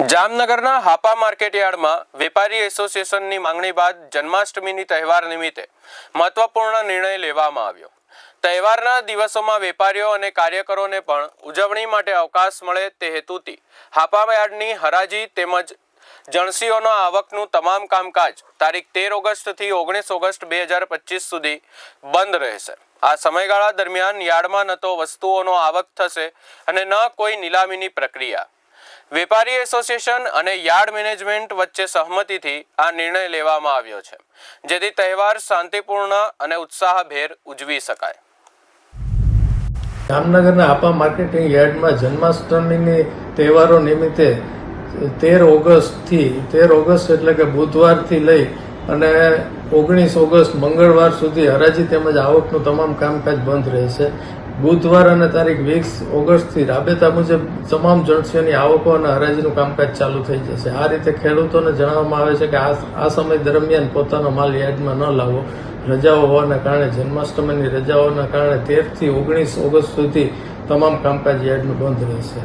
જામનગરના હાપા માર્કેટયાર્ડમાં વેપારી એસોસિએશનની માંગણી બાદ જન્માષ્ટમીની તહેવાર નિમિત્તે મહત્વપૂર્ણ નિર્ણય લેવામાં આવ્યો. તહેવારના દિવસોમાં વેપારીઓ અને કાર્યકરોને પણ ઉજવણી માટે અવકાશ મળે તે હેતુથી હાપા યાર્ડની હરાજી તેમજ જણસીઓનો આવકનું તમામ કામકાજ તારીખ તેર ઓગસ્ટથી ઓગણીસ ઓગસ્ટ બે હજાર પચીસ સુધી બંધ રહેશે. આ સમયગાળા દરમિયાન યાર્ડમાં ન તો વસ્તુઓનો આવક થશે અને ન કોઈ નિલામીની પ્રક્રિયા વેપારી એસોસિએશન અને યાર્ડ મેનેજમેન્ટ વચ્ચે સહમતિથી આ નિર્ણય લેવામાં આવ્યો છે, જેથી તહેવાર શાંતિપૂર્ણ અને ઉત્સાહભેર ઉજવી શકાય. જામનગરના આપા માર્કેટિંગ યાર્ડમાં જન્માષ્ટમીની તહેવારો નિમિત્તે તેર ઓગસ્ટથી, તેર ઓગસ્ટ એટલે કે બુધવારથી લઈ અને ઓગણીસ ઓગસ્ટ મંગળવાર સુધી હરાજી તેમજ આવકનું તમામ કામકાજ બંધ રહેશે. બુધવાર અને તારીખ વીસ ઓગસ્ટથી રાબેતા મુજબ તમામ જણસીઓની આવકો અને હરાજીનું કામકાજ ચાલુ થઈ જશે. આ રીતે ખેડૂતોને જણાવવામાં આવે છે કે આ સમય દરમિયાન પોતાનો માલ યાર્ડમાં ન લાવવો રજાઓ હોવાના કારણે જન્માષ્ટમીની રજાઓના કારણે તેરથી ઓગણીસ ઓગસ્ટ સુધી તમામ કામકાજ યાર્ડનું બંધ રહેશે.